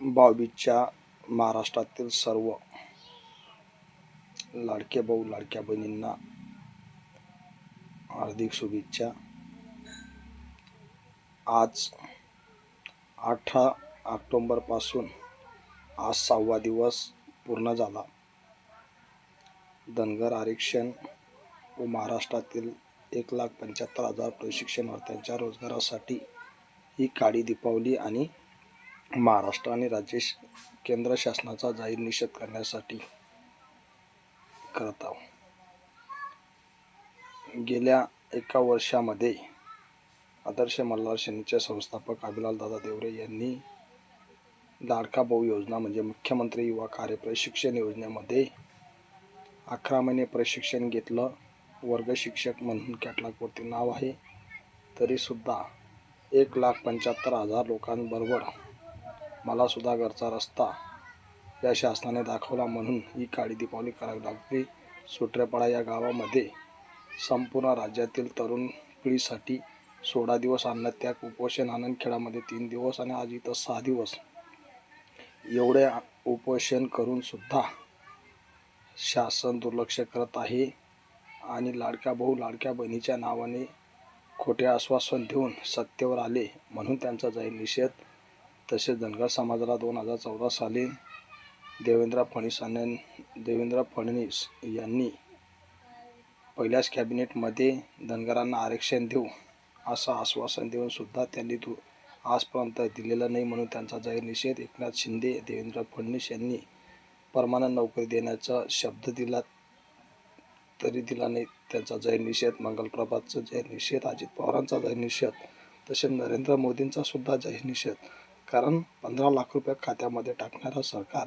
भाऊबीजच्या महाराष्ट्रातील सर्व लाडके भाऊ लाडक्या बहिणींना हार्दिक शुभेच्छा. आज अठरा ऑक्टोंबरपासून आज सहावा दिवस पूर्ण झाला. धनगर आरक्षण व महाराष्ट्रातील एक लाख पंच्याहत्तर हजार प्रशिक्षणार्थ्यांच्या रोजगारासाठी ही काळी दीपावली आणि महाराष्ट्र आणि राज्य केंद्र शासनाचा जाहीर निषेध करण्यासाठी करत आहोत गेल्या एका वर्षामध्ये आदर्श मल्हार सेनेचे संस्थापक अभिलाल दादा देवरे यांनी लाडका भाऊ योजना म्हणजे मुख्यमंत्री युवा कार्य प्रशिक्षण योजनेमध्ये अकरा महिने प्रशिक्षण घेतलं. वर्ग शिक्षक म्हणून कॅटलॉगवरती नाव आहे. तरीसुद्धा एक लाख पंच्याहत्तर हजार लोकांबरोबर मला सुद्धा घरचा रस्ता या शासनाने दाखवला म्हणून ही काळी दीपावली करावी लागली सुट्रेपाडा या गावामध्ये संपूर्ण राज्यातील तरुण पिढीसाठी सोळा दिवस अन्नत्याग उपोषण आनंद खेळामध्ये तीन दिवस आणि आज इथं सहा दिवस. एवढे उपोषण करूनसुद्धा शासन दुर्लक्ष करत आहे आणि लाडक्या भाऊ लाडक्या बहिणीच्या नावाने खोटे आश्वासन देऊन सत्तेवर आले म्हणून त्यांचा जाहीर निषेध तसेच धनगर समाजाला दोन हजार चौदा साली देवेंद्र फडणवीस देवेंद्र फडणवीस यांनी पहिल्याच कॅबिनेटमध्ये धनगरांना आरक्षण देऊ असं आश्वासन देऊनसुद्धा त्यांनी दु आजपर्यंत दिलेलं नाही म्हणून त्यांचा जाहीर निषेध एकनाथ शिंदे देवेंद्र फडणवीस यांनी परमानंट नोकरी देण्याचा शब्द दिला तरी दिला नाही. त्यांचा जाहीर निषेध मंगलप्रभातचा जाहीर निषेध अजित पवारांचा जाहीर निषेध तसेच नरेंद्र मोदींचा सुद्धा जाहीर निषेध कारण पंधरा लाख रुपये खात्यामध्ये टाकणारं सरकार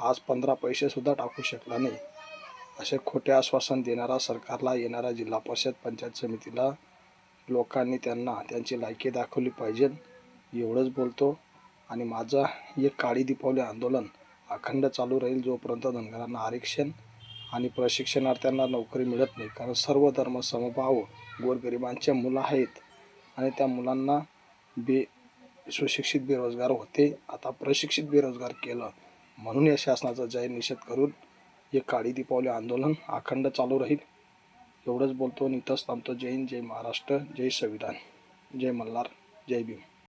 आज पंधरा पैसेसुद्धा टाकू शकला नाही. असे खोटे आश्वासन देणारा सरकारला येणाऱ्या जिल्हा परिषद पंचायत समितीला लोकांनी त्यांना त्यांची लायकी दाखवली पाहिजे एवढंच बोलतो. आणि माझं एक काळी दीपावली आंदोलन अखंड चालू राहील जोपर्यंत धनगरांना आरक्षण आणि प्रशिक्षणार्थ्यांना नोकरी मिळत नाही. कारण सर्व धर्म समभाव गोरगरिबांचे मुलं आहेत. आणि त्या मुलांना बे सुशिक्षित बेरोजगार होते. आता प्रशिक्षित बेरोजगार केलं म्हणून या शासनाचा जाहीर निषेध करून हे काळी दीपावली आंदोलन अखंड चालू राहील. एवढंच बोलतो आणि इथंच थांबतो. जय हिंद जय महाराष्ट्र जय संविधान. जय मल्हार जय भीम.